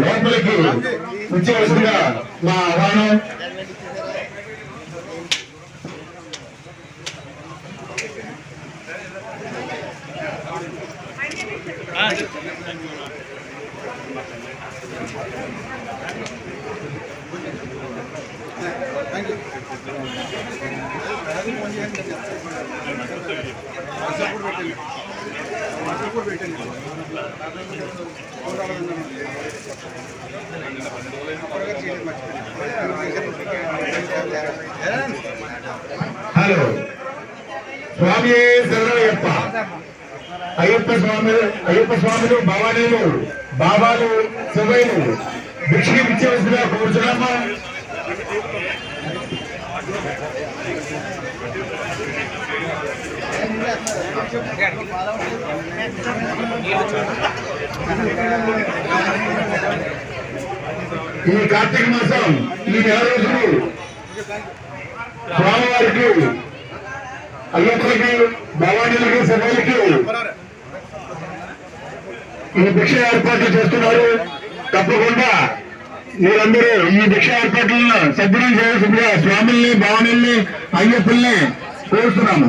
లోపలికి వచ్చేవలసిందిగా మా ఆహ్వానం. హలో స్వామి శరణయ్యప్ప అయ్యప్ప స్వామి అయ్యప్ప స్వాములు భవానీలు బాబాలు శివైలు భిక్షకి ఇచ్చేవలసిందిగా కోరుచున్నామా ఈ కార్తీక మాసం ఈ నెల రోజులు స్వామివారికి అయ్యప్పకి భవానీలకి సభలకి ఈ భిక్ష ఏర్పాట్లు చేస్తున్నారు. తప్పకుండా మీరందరూ ఈ భిక్ష ఏర్పాట్లను సద్వినియోగం చేయాల్సిందిగా స్వాముల్ని భవానీల్ని అయ్యప్పల్ని కోరుతున్నాము.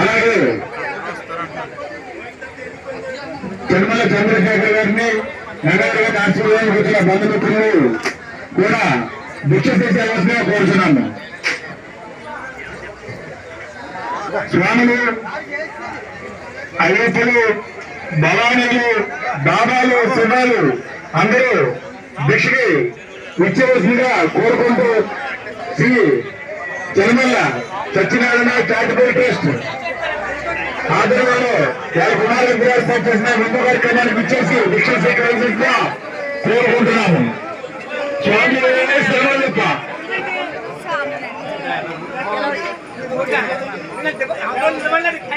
అలాగే తిరుమల చంద్రశేఖర్ గారిని నగరంగా ఆశీర్వాదానికి వచ్చిన బంధుమిత్రులు కూడా భిక్ష అవసరం కోరుతున్నాము. స్వాములు అయ్యప్పలు భవానీలు బాబాలు శివాలు అందరూ దిక్షకి విచ్చేసిందిగా కోరుకుంటూ శ్రీ జనమల్ల సత్యనారాయణ చారిటబుల్ ట్రస్ట్ ఆధ్వర్యంలో వాళ్ళ కుమారు ఏర్పాటు చేసిన విందు కార్యక్రమానికి ఇచ్చేసి భిక్ష స్వీకరించగా కోరుకుంటున్నాము. స్వామి శరణయ్యప్ప